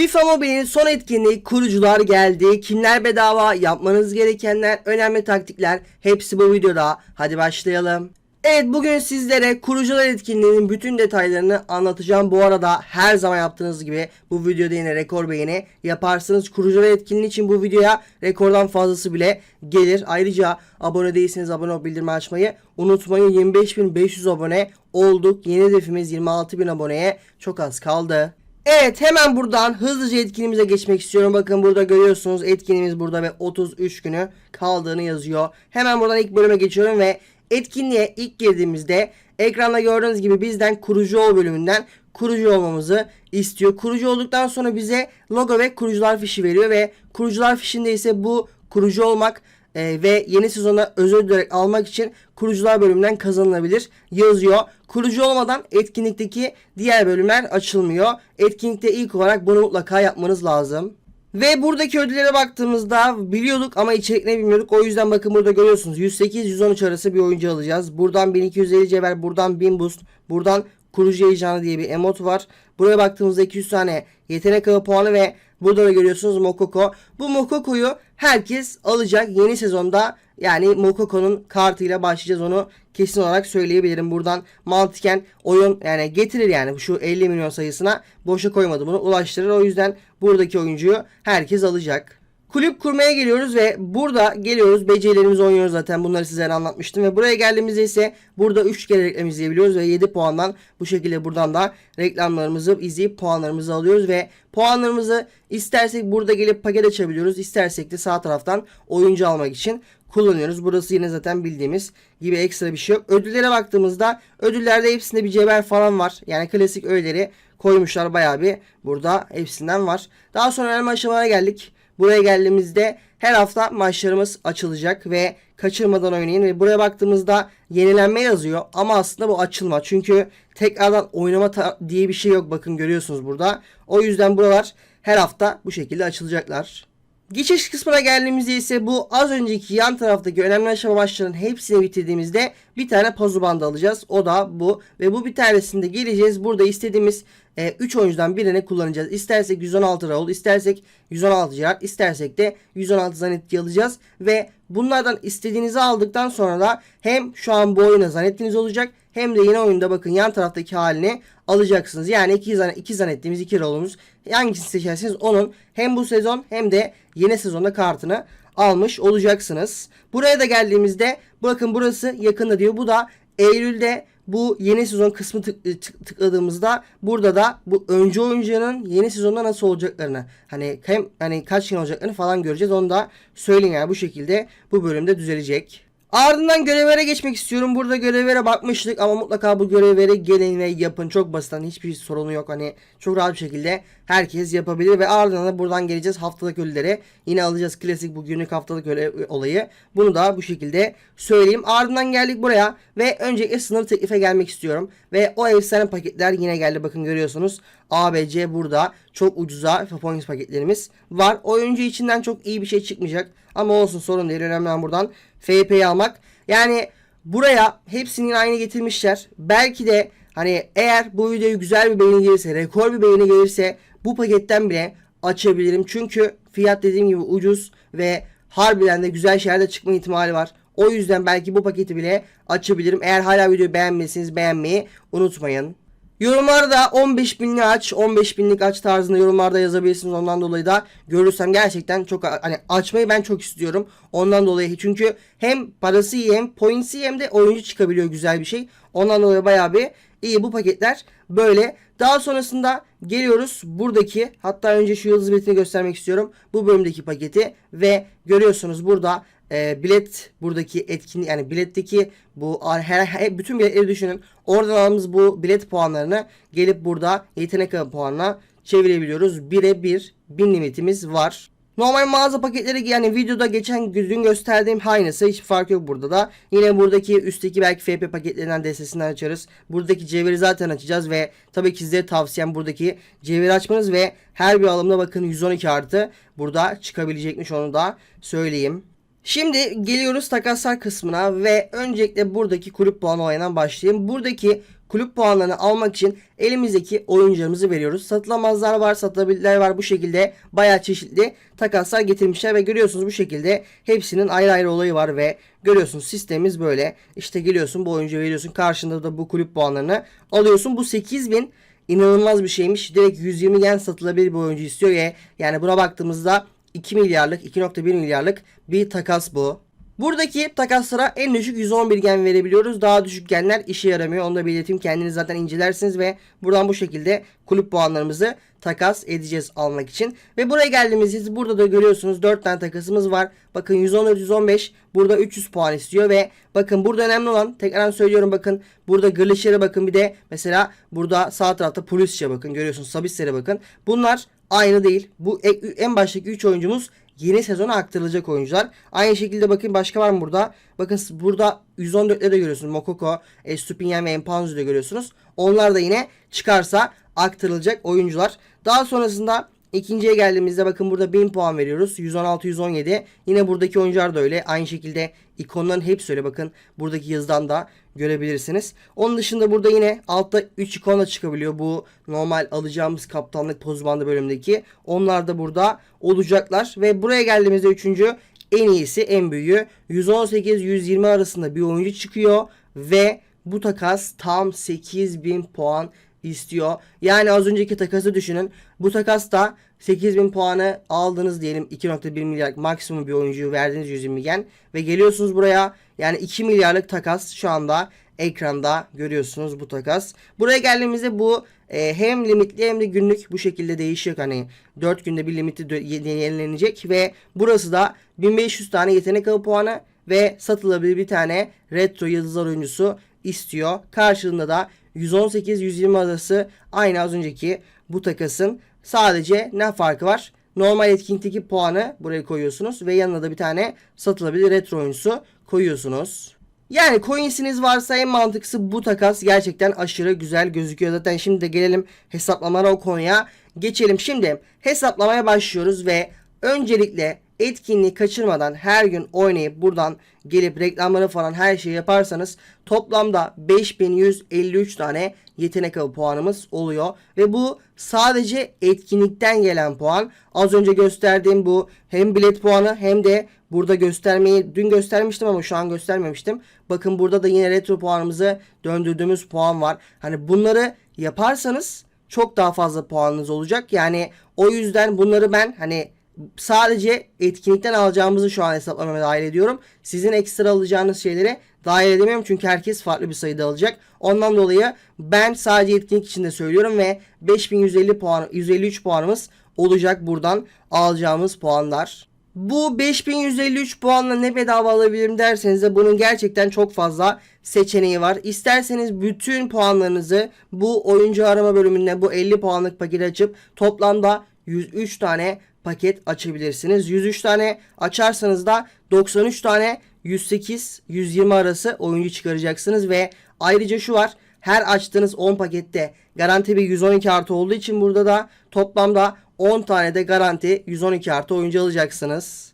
FIFA Mobile'in son etkinliği kurucular geldi. Kimler bedava, yapmanız gerekenler, önemli taktikler hepsi bu videoda. Hadi başlayalım. Evet bugün sizlere kurucular etkinliğinin bütün detaylarını anlatacağım. Bu arada her zaman yaptığınız gibi bu videoda yine rekor beğeni yaparsınız. Kurucular etkinliği için bu videoya rekordan fazlası bile gelir. Ayrıca abone değilseniz abone olup bildirimi açmayı unutmayın. 25.500 abone olduk. Yeni hedefimiz 26.000 aboneye çok az kaldı. Evet hemen buradan hızlıca etkinliğimize geçmek istiyorum. Bakın burada görüyorsunuz etkinliğimiz burada ve 33 günü kaldığını yazıyor. Hemen buradan ilk bölüme geçiyorum ve etkinliğe ilk girdiğimizde ekranda gördüğünüz gibi bizden kurucu ol bölümünden kurucu olmamızı istiyor. Kurucu olduktan sonra bize logo ve kurucular fişi veriyor ve kurucular fişinde ise bu kurucu olmak e, ve yeni sezona özel olarak almak için kurucular bölümünden kazanılabilir yazıyor. Kurucu olmadan etkinlikteki diğer bölümler açılmıyor. Etkinlikte ilk olarak bunu mutlaka yapmanız lazım. Ve buradaki ödüllere baktığımızda biliyorduk ama içeriklerini bilmiyorduk. O yüzden bakın burada görüyorsunuz 108-113 arası bir oyuncu alacağız. Buradan 1250 cevher, buradan 1000 boost, buradan kurucu heyecanı diye bir emot var. Buraya baktığımızda 200 tane yetenek ağı puanı ve burada da görüyorsunuz Mokoko. Bu Mokoko'yu herkes alacak yeni sezonda. Yani Mokoko'nun kartıyla başlayacağız onu kesin olarak söyleyebilirim. Buradan mantıken oyun yani getirir yani şu 50 milyon sayısına boşa koymadı bunu ulaştırır. O yüzden buradaki oyuncuyu herkes alacak. Kulüp kurmaya geliyoruz ve burada geliyoruz. Becerilerimizi oynuyoruz zaten. Bunları sizlere anlatmıştım. Ve buraya geldiğimizde ise burada 3 kere reklam izleyebiliyoruz. Ve 7 puandan bu şekilde buradan da reklamlarımızı izleyip puanlarımızı alıyoruz. Ve puanlarımızı istersek burada gelip paket açabiliyoruz. İstersek de sağ taraftan oyuncu almak için kullanıyoruz. Burası yine zaten bildiğimiz gibi ekstra bir şey yok. Ödüllere baktığımızda ödüllerde hepsinde bir cevher falan var. Yani klasik öğeleri koymuşlar bayağı bir. Burada hepsinden var. Daha sonra önemli aşamalara geldik. Buraya geldiğimizde her hafta maçlarımız açılacak ve kaçırmadan oynayın ve buraya baktığımızda yenilenme yazıyor ama aslında bu açılma. Çünkü tekrardan oynama diye bir şey yok bakın görüyorsunuz burada. O yüzden buralar her hafta bu şekilde açılacaklar. Geçiş kısmına geldiğimizde ise bu az önceki yan taraftaki önemli aşama başlarının hepsini bitirdiğimizde bir tane pazu bandı alacağız. O da bu. Ve bu bir tanesinde geleceğiz. Burada istediğimiz 3 oyuncudan birini kullanacağız. İstersek 116 Raul, istersek 116 Gerard, istersek de 116 Zanetti alacağız. Ve bunlardan istediğinizi aldıktan sonra da hem şu an bu oyuna Zanetti'niz olacak hem de yeni oyunda bakın yan taraftaki halini alacaksınız. Yani iki, zan iki zannettiğimiz iki rolumuz hangisini seçerseniz onun hem bu sezon hem de yeni sezonda kartını almış olacaksınız. Buraya da geldiğimizde bakın burası yakında diyor. Bu da Eylül'de bu yeni sezon kısmı tık, tık, tıkladığımızda burada da bu öncü oyuncunun yeni sezonda nasıl olacaklarını hani hem hani kaç gün olacaklarını falan göreceğiz. Onu da söyleyeyim yani bu şekilde bu bölümde düzelecek. Ardından görevlere geçmek istiyorum. Burada görevlere bakmıştık ama mutlaka bu görevlere gelin ve yapın. Çok basit. Hani hiçbir sorunu yok. Hani çok rahat bir şekilde herkes yapabilir ve ardından da buradan geleceğiz haftalık ölüleri. Yine alacağız klasik bu günlük haftalık öyle olayı. Bunu da bu şekilde söyleyeyim. Ardından geldik buraya ve öncelikle sınır teklife gelmek istiyorum. Ve o efsane paketler yine geldi. Bakın görüyorsunuz. ABC burada. Çok ucuza FIFA Points paketlerimiz var. Oyuncu içinden çok iyi bir şey çıkmayacak. Ama olsun sorun değil. Önemli olan buradan FP'yi almak. Yani buraya hepsini aynı getirmişler. Belki de hani eğer bu videoyu güzel bir beğeni gelirse, rekor bir beğeni gelirse bu paketten bile açabilirim. Çünkü fiyat dediğim gibi ucuz ve harbiden de güzel şeyler de çıkma ihtimali var. O yüzden belki bu paketi bile açabilirim. Eğer hala videoyu beğenmediyseniz beğenmeyi unutmayın. Yorumlarda 15 binlik aç, 15 binlik aç tarzında yorumlarda yazabilirsiniz. Ondan dolayı da görürsem gerçekten çok hani açmayı ben çok istiyorum. Ondan dolayı çünkü hem parası iyi hem points'i iyi hem de oyuncu çıkabiliyor güzel bir şey. Ondan dolayı bayağı bir iyi bu paketler böyle. Daha sonrasında geliyoruz buradaki hatta önce şu yıldız biletini göstermek istiyorum. Bu bölümdeki paketi ve görüyorsunuz burada e, bilet buradaki etkinlik yani biletteki bu her, her bütün biletleri düşünün. Oradan aldığımız bu bilet puanlarını gelip burada yetenek puanına çevirebiliyoruz. 1'e 1 bin limitimiz var. Normal mağaza paketleri yani videoda geçen gün gösterdiğim aynısı hiç fark yok burada da. Yine buradaki üstteki belki FP paketlerinden destesinden açarız. Buradaki cevheri zaten açacağız ve tabii ki size tavsiyem buradaki cevheri açmanız ve her bir alımda bakın 112 artı burada çıkabilecekmiş onu da söyleyeyim. Şimdi geliyoruz takaslar kısmına ve öncelikle buradaki kulüp puanı olayından başlayayım. Buradaki kulüp puanlarını almak için elimizdeki oyuncularımızı veriyoruz. Satılamazlar var, satılabilirler var. Bu şekilde bayağı çeşitli takaslar getirmişler ve görüyorsunuz bu şekilde hepsinin ayrı ayrı olayı var ve görüyorsunuz sistemimiz böyle. İşte geliyorsun bu oyuncuya veriyorsun. Karşında da bu kulüp puanlarını alıyorsun. Bu 8000 inanılmaz bir şeymiş. Direkt 120 gen satılabilir bir oyuncu istiyor ya. Yani buna baktığımızda 2 milyarlık 2.1 milyarlık bir takas bu. Buradaki takaslara en düşük 111 gen verebiliyoruz. Daha düşük genler işe yaramıyor. Onu da belirteyim. Kendiniz zaten incelersiniz ve buradan bu şekilde kulüp puanlarımızı takas edeceğiz almak için. Ve buraya geldiğimizde burada da görüyorsunuz 4 tane takasımız var. Bakın 114 115 burada 300 puan istiyor ve bakın burada önemli olan tekrar söylüyorum bakın burada Glitcher'e bakın bir de mesela burada sağ tarafta Pulisic'e bakın görüyorsunuz Sabitser'e bakın. Bunlar aynı değil. Bu e- en baştaki 3 oyuncumuz yeni sezona aktarılacak oyuncular. Aynı şekilde bakın başka var mı burada? Bakın burada 114'le de görüyorsunuz. Mokoko, Estupinyan ve Empanzo'yu da görüyorsunuz. Onlar da yine çıkarsa aktarılacak oyuncular. Daha sonrasında ikinciye geldiğimizde bakın burada 1000 puan veriyoruz. 116 117. Yine buradaki oyuncular da öyle. Aynı şekilde ikonların hepsi öyle bakın. Buradaki yazıdan da görebilirsiniz. Onun dışında burada yine altta 3 ikon da çıkabiliyor. Bu normal alacağımız kaptanlık poz bandı bölümündeki. Onlar da burada olacaklar. Ve buraya geldiğimizde üçüncü en iyisi en büyüğü 118-120 arasında bir oyuncu çıkıyor ve bu takas tam 8000 puan istiyor. Yani az önceki takası düşünün. Bu takasta 8000 puanı aldınız diyelim 2.1 milyar maksimum bir oyuncuyu verdiniz 120 gen ve geliyorsunuz buraya yani 2 milyarlık takas şu anda ekranda görüyorsunuz bu takas. Buraya geldiğimizde bu e, hem limitli hem de günlük bu şekilde değişiyor. Hani 4 günde bir limiti yenilenecek ve burası da 1500 tane yetenek avı puanı ve satılabilir bir tane retro yıldızlar oyuncusu istiyor. Karşılığında da 118-120 arası aynı az önceki bu takasın. Sadece ne farkı var? Normal etkinlikteki puanı buraya koyuyorsunuz ve yanına da bir tane satılabilir retro oyuncusu koyuyorsunuz. Yani coinsiniz varsa en mantıklısı bu takas gerçekten aşırı güzel gözüküyor. Zaten şimdi de gelelim hesaplamalara o konuya geçelim. Şimdi hesaplamaya başlıyoruz ve öncelikle etkinliği kaçırmadan her gün oynayıp buradan gelip reklamları falan her şeyi yaparsanız toplamda 5153 tane yetenek avı puanımız oluyor. Ve bu sadece etkinlikten gelen puan. Az önce gösterdiğim bu hem bilet puanı hem de burada göstermeyi dün göstermiştim ama şu an göstermemiştim. Bakın burada da yine retro puanımızı döndürdüğümüz puan var. Hani bunları yaparsanız çok daha fazla puanınız olacak. Yani o yüzden bunları ben hani sadece etkinlikten alacağımızı şu an hesaplamaya dahil ediyorum. Sizin ekstra alacağınız şeyleri dahil edemiyorum çünkü herkes farklı bir sayıda alacak. Ondan dolayı ben sadece etkinlik içinde söylüyorum ve 5150 puan 153 puanımız olacak buradan alacağımız puanlar. Bu 5153 puanla ne bedava alabilirim derseniz de bunun gerçekten çok fazla seçeneği var. İsterseniz bütün puanlarınızı bu oyuncu arama bölümünde bu 50 puanlık paketi açıp toplamda 103 tane paket açabilirsiniz. 103 tane açarsanız da 93 tane 108 120 arası oyuncu çıkaracaksınız ve ayrıca şu var. Her açtığınız 10 pakette garanti bir 112 artı olduğu için burada da toplamda 10 tane de garanti 112 artı oyuncu alacaksınız.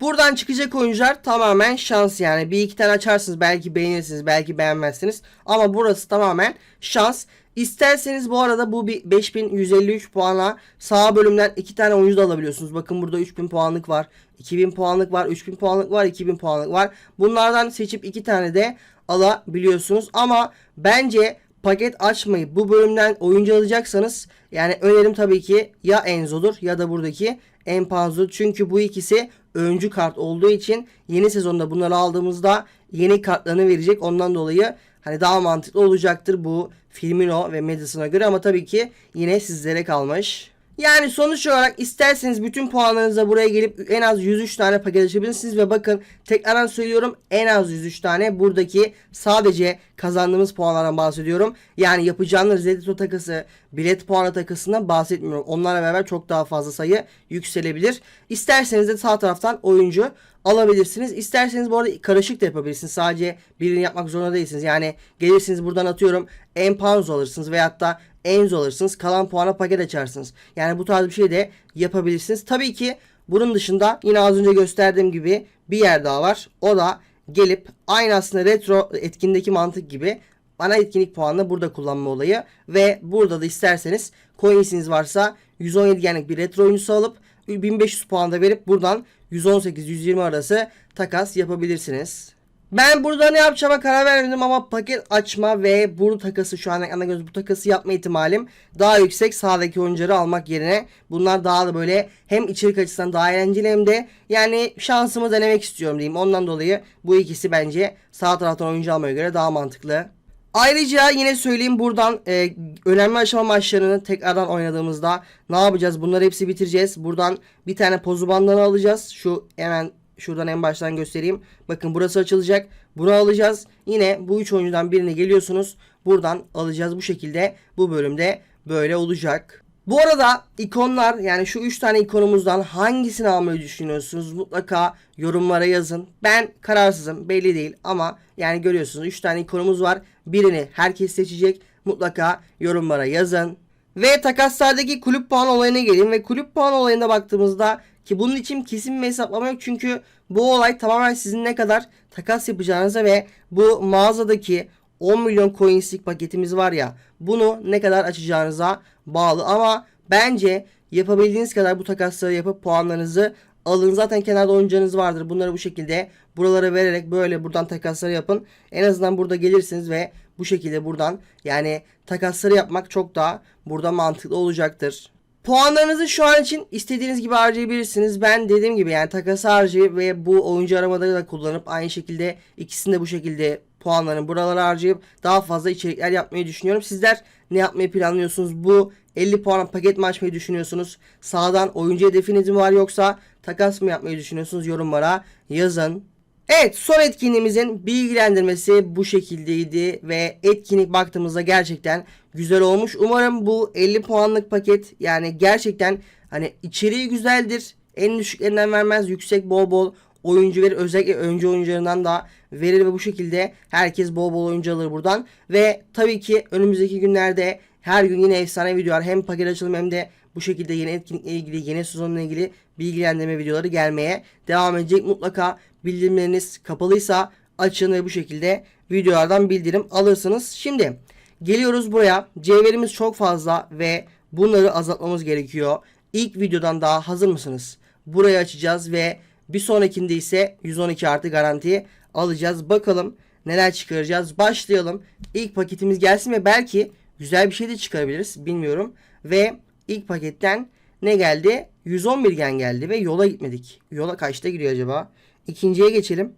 Buradan çıkacak oyuncular tamamen şans yani. Bir iki tane açarsınız belki beğenirsiniz belki beğenmezsiniz. Ama burası tamamen şans. İsterseniz bu arada bu bir 5153 puana sağ bölümden iki tane oyuncu da alabiliyorsunuz. Bakın burada 3000 puanlık var. 2000 puanlık var. 3000 puanlık var. 2000 puanlık var. Bunlardan seçip iki tane de alabiliyorsunuz. Ama bence paket açmayıp bu bölümden oyuncu alacaksanız yani önerim tabii ki ya Enzo'dur ya da buradaki Empanzo. Çünkü bu ikisi öncü kart olduğu için yeni sezonda bunları aldığımızda yeni kartlarını verecek. Ondan dolayı hani daha mantıklı olacaktır bu Firmino ve Madison'a göre ama tabii ki yine sizlere kalmış. Yani sonuç olarak isterseniz bütün puanlarınızla buraya gelip en az 103 tane paket açabilirsiniz ve bakın tekrardan söylüyorum en az 103 tane buradaki sadece kazandığımız puanlardan bahsediyorum. Yani yapacağınız Reddito takası, bilet puanı takısından bahsetmiyorum. Onlarla beraber çok daha fazla sayı yükselebilir. İsterseniz de sağ taraftan oyuncu alabilirsiniz. İsterseniz bu arada karışık da yapabilirsiniz. Sadece birini yapmak zorunda değilsiniz. Yani gelirsiniz buradan atıyorum Empanzo alırsınız veyahut da Enzo alırsınız. Kalan puana paket açarsınız. Yani bu tarz bir şey de yapabilirsiniz. Tabii ki bunun dışında yine az önce gösterdiğim gibi bir yer daha var. O da gelip aynı aslında retro etkindeki mantık gibi ana etkinlik puanını burada kullanma olayı. Ve burada da isterseniz coinsiniz varsa 117 genlik bir retro oyuncusu alıp 1500 puan da verip buradan 118-120 arası takas yapabilirsiniz. Ben burada ne yapacağıma karar vermedim ama paket açma ve bu takası şu an ana göz bu takası yapma ihtimalim daha yüksek sağdaki oyuncuları almak yerine bunlar daha da böyle hem içerik açısından daha eğlenceli hem de yani şansımı denemek istiyorum diyeyim. Ondan dolayı bu ikisi bence sağ taraftan oyuncu almaya göre daha mantıklı. Ayrıca yine söyleyeyim buradan e, önemli aşama maçlarını tekrardan oynadığımızda ne yapacağız? Bunları hepsi bitireceğiz. Buradan bir tane pozu bandana alacağız. Şu hemen şuradan en baştan göstereyim. Bakın burası açılacak. Bunu alacağız. Yine bu üç oyuncudan birini geliyorsunuz. Buradan alacağız bu şekilde. Bu bölümde böyle olacak. Bu arada ikonlar yani şu 3 tane ikonumuzdan hangisini almayı düşünüyorsunuz? Mutlaka yorumlara yazın. Ben kararsızım belli değil ama yani görüyorsunuz 3 tane ikonumuz var. Birini herkes seçecek. Mutlaka yorumlara yazın. Ve takaslardaki kulüp puan olayına gelin ve kulüp puan olayına baktığımızda ki bunun için kesin bir hesaplama yok çünkü bu olay tamamen sizin ne kadar takas yapacağınıza ve bu mağazadaki 10 milyon coinslik paketimiz var ya bunu ne kadar açacağınıza bağlı ama bence yapabildiğiniz kadar bu takasları yapıp puanlarınızı alın. Zaten kenarda oyuncağınız vardır. Bunları bu şekilde buralara vererek böyle buradan takasları yapın. En azından burada gelirsiniz ve bu şekilde buradan yani takasları yapmak çok daha burada mantıklı olacaktır. Puanlarınızı şu an için istediğiniz gibi harcayabilirsiniz. Ben dediğim gibi yani takası harcayıp ve bu oyuncu aramaları da kullanıp aynı şekilde ikisini de bu şekilde puanlarını buralara harcayıp daha fazla içerikler yapmayı düşünüyorum. Sizler ne yapmayı planlıyorsunuz? Bu 50 puan paket mi açmayı düşünüyorsunuz? Sağdan oyuncu hedefiniz mi var yoksa takas mı yapmayı düşünüyorsunuz? Yorumlara yazın. Evet son etkinliğimizin bilgilendirmesi bu şekildeydi ve etkinlik baktığımızda gerçekten güzel olmuş. Umarım bu 50 puanlık paket yani gerçekten hani içeriği güzeldir. En düşüklerinden vermez yüksek bol bol oyuncu verir. Özellikle önce oyuncularından da verir ve bu şekilde herkes bol bol oyuncu alır buradan. Ve tabii ki önümüzdeki günlerde her gün yine efsane videolar hem paket açılımı hem de bu şekilde yeni etkinlikle ilgili, yeni sezonla ilgili bilgilendirme videoları gelmeye devam edecek. Mutlaka bildirimleriniz kapalıysa açın ve bu şekilde videolardan bildirim alırsınız. Şimdi geliyoruz buraya. Cevherimiz çok fazla ve bunları azaltmamız gerekiyor. İlk videodan daha hazır mısınız? Burayı açacağız ve bir sonrakinde ise 112 artı garanti alacağız. Bakalım neler çıkaracağız. Başlayalım. İlk paketimiz gelsin ve belki güzel bir şey de çıkarabiliriz. Bilmiyorum. Ve ilk paketten ne geldi? 111 gen geldi ve yola gitmedik. Yola kaçta giriyor acaba? İkinciye geçelim.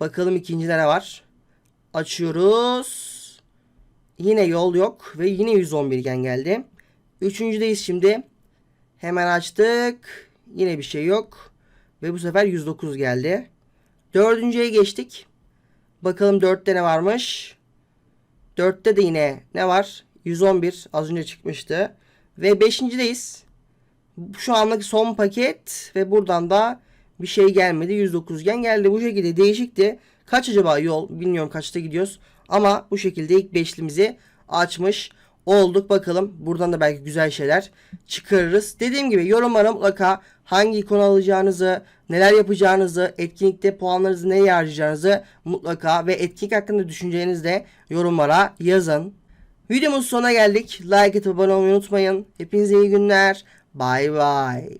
Bakalım ikincide ne var? Açıyoruz. Yine yol yok ve yine 111 gen geldi. Üçüncüdeyiz şimdi. Hemen açtık. Yine bir şey yok. Ve bu sefer 109 geldi. Dördüncüye geçtik. Bakalım dörtte ne varmış. Dörtte de yine ne var? 111 az önce çıkmıştı. Ve beşincideyiz. Şu anlık son paket ve buradan da bir şey gelmedi. 109 gen geldi. Bu şekilde değişikti. Kaç acaba yol? Bilmiyorum kaçta gidiyoruz. Ama bu şekilde ilk beşlimizi açmış olduk. Bakalım buradan da belki güzel şeyler çıkarırız. Dediğim gibi yorumlara mutlaka hangi ikon alacağınızı, neler yapacağınızı, etkinlikte puanlarınızı neye harcayacağınızı mutlaka ve etkinlik hakkında düşüncelerinizi de yorumlara yazın. Videomuz sonuna geldik. Like atıp abone olmayı unutmayın. Hepinize iyi günler. Bay bay.